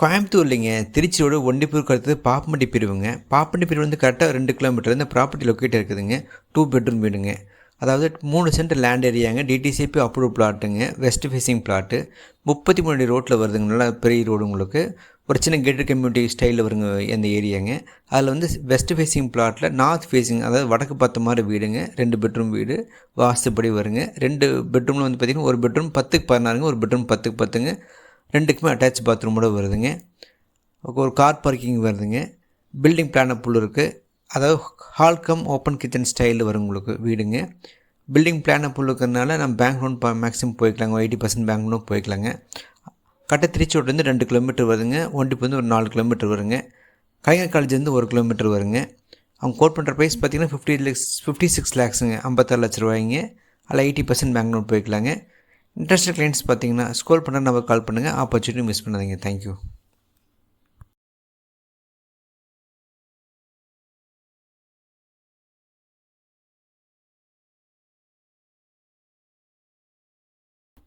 கோயம்புத்தூர்லிங்க திருச்சியோட ஒண்டிப்பூருக்கு அடுத்தது பாப்பண்டி பிரிவுங்க. பாப்பண்டி பிரிவு வந்து கரெக்டாக ரெண்டு கிலோமீட்டர் இந்த ப்ராப்பர்ட்டி லொக்கேட் இருக்குதுங்க. டூ பெட்ரூம் வீடுங்க. அதாவது மூணு சென்ட் லேண்ட் ஏரியாங்க டிடிசிபி அப்ரூவ் பிளாட்டுங்க வெஸ்ட் ஃபேசிங் பிளாட்டு முப்பத்தி மூணு ரோட்டில் வருதுங்க நல்லா பெரிய ரோடு உங்களுக்கு. ஒரு சின்ன கேட்டர் கம்யூனிட்டி ஸ்டைலில் வருங்க அந்த ஏரியாங்க அதில் வந்து வெஸ்ட் ஃபேசிங் பிளாட்டில் நார்த் ஃபேசிங் அதாவது வடக்கு பார்த்த மாதிரி வீடுங்க. ரெண்டு பெட்ரூம் வீடு வாஸ்துப்படி வருங்க. ரெண்டு பெட்ரூமில் வந்து பார்த்திங்கன்னா ஒரு பெட்ரூம் பத்துக்கு பதினாறுங்க ஒரு பெட்ரூம் பத்துக்கு பத்துங்க. ரெண்டுக்குமே அட்டாச் பாத்ரூமோட வருதுங்க. ஒரு கார் பார்க்கிங் வருதுங்க. பில்டிங் பிளான் புல் இருக்குது அதாவது ஹால் கம் ஓப்பன் கிச்சன் ஸ்டைலில் வரும் உங்களுக்கு வீடுங்க. பில்டிங் பிளான் புல் இருக்கிறதுனால நம்ம பேங்க் லோன் மேக்ஸிமம் போய்க்கலாங்க. எயிட்டி பர்சன்ட் பேங்க் லோன் போய்க்கலாங்க. கட்ட திருச்சியோட்லேருந்து ரெண்டு கிலோமீட்டர் வருதுங்க. ஒண்டிப்பு வந்து ஒரு நாலு கிலோமீட்டர் வருங்க. கலைஞர் காலேஜ்லேருந்து ஒரு கிலோமீட்டர் வருங்க. அவங்க கோட் பண்ணுற ப்ரைஸ் பார்த்தீங்கன்னா ஃபிஃப்டி லேக்ஸ் ஃபிஃப்டி சிக்ஸ் லேக்ஸுங்க ஐம்பத்தாறு லட்ச ரூபாய்ங்க. அதில் எயிட்டி பர்சன்ட் பேங்க் லோன் போய்க்கலாங்க. இன்ட்ரெஸ்ட் கிளைண்ட்ஸ் பார்த்தீங்கன்னா ஸ்கோல் பண்ண நம்ம கால் பண்ணுங்கள் ஆப்பர்ச்சுனிட்டி மிஸ் பண்ணாதீங்க. தேங்க்யூ